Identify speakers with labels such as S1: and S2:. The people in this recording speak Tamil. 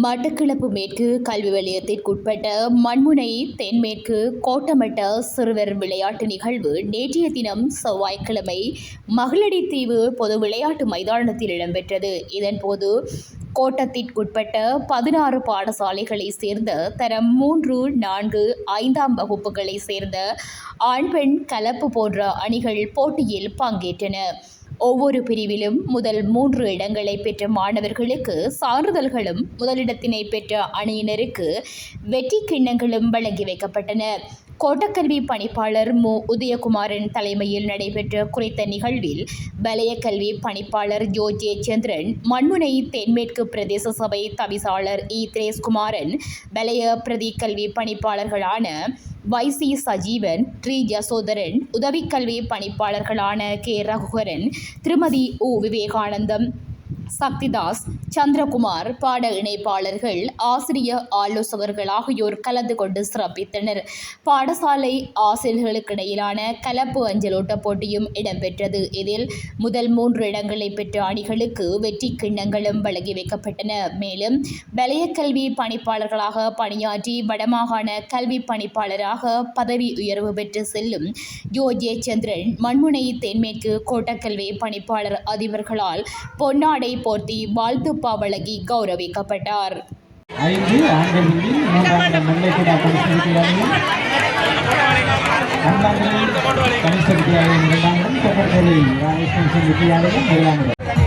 S1: மட்டக்களப்பு மேற்கு கல்வி வலயத்திற்குட்பட்ட மண்முனை தென்மேற்கு கோட்டமட்ட சிறுவர் விளையாட்டு நிகழ்வு நேற்றைய தினம் செவ்வாய்க்கிழமை மகளிடித்தீவு பொது விளையாட்டு மைதானத்தில் இடம்பெற்றது. இதன்போது கோட்டத்திற்குட்பட்ட பதினாறு பாடசாலைகளை சேர்ந்த தரம் மூன்று நான்கு ஐந்தாம் வகுப்புகளை சேர்ந்த ஆண் பெண் கலப்பு போன்ற அணிகள் போட்டியில் பங்கேற்றன. ஒவ்வொரு பிரிவிலும் முதல் மூன்று இடங்களை பெற்ற மாணவர்களுக்கு சான்றிதழ்களும் முதலிடத்தினை பெற்ற அணியினருக்கு வெற்றி கிண்ணங்களும் வழங்கி வைக்கப்பட்டன. கோட்டக்கல்வி பணிப்பாளர் மு. உதயகுமாரன் தலைமையில் நடைபெற்ற குறித்த நிகழ்வில் வலய கல்வி பணிப்பாளர் ஜோ ஜே. சந்திரன் மண்முனை தென்மேற்கு பிரதேச சபை தவிசாளர் இ. திரேஷ்குமாரன் வலய பிரதி கல்வி பணிப்பாளர்களான வைசி சஜீவன் ட்ரீ. யசோதரன் உதவிக்கல்வி பணிப்பாளர்களான கே. ரகுகரன் திருமதி உ. விவேகானந்தம் சக்திதாஸ் சந்திரகுமார் பாட இணைப்பாளர்கள் ஆசிரிய ஆலோசகர்கள் ஆகியோர் கலந்து கொண்டு சிறப்பித்தனர். பாடசாலை ஆசிரியர்களுக்கிடையிலான கலப்பு அஞ்சலோட்ட போட்டியும் இடம்பெற்றது. இதில் முதல் மூன்று இடங்களை பெற்ற அணிகளுக்கு வெற்றி கிண்ணங்களும் வழங்கி வைக்கப்பட்டன. மேலும் வலய கல்வி பணிப்பாளர்களாக பணியாற்றி வடமாகாண கல்வி பணிப்பாளராக பதவி உயர்வு பெற்று செல்லும் யோ. ஜே சந்திரன் மண்முனை தென்மேற்கு கோட்டக்கல்வி பணிப்பாளர் அதிபர்களால் பொன்னாடை போர்த்தி வாழ்த்துப்பா வழங்கி கௌரவிக்கப்பட்டார்.
S2: ஐந்து ஆண்கள் விதி இரண்டாம் வித்தியாலயம் முதலாம் இடம்.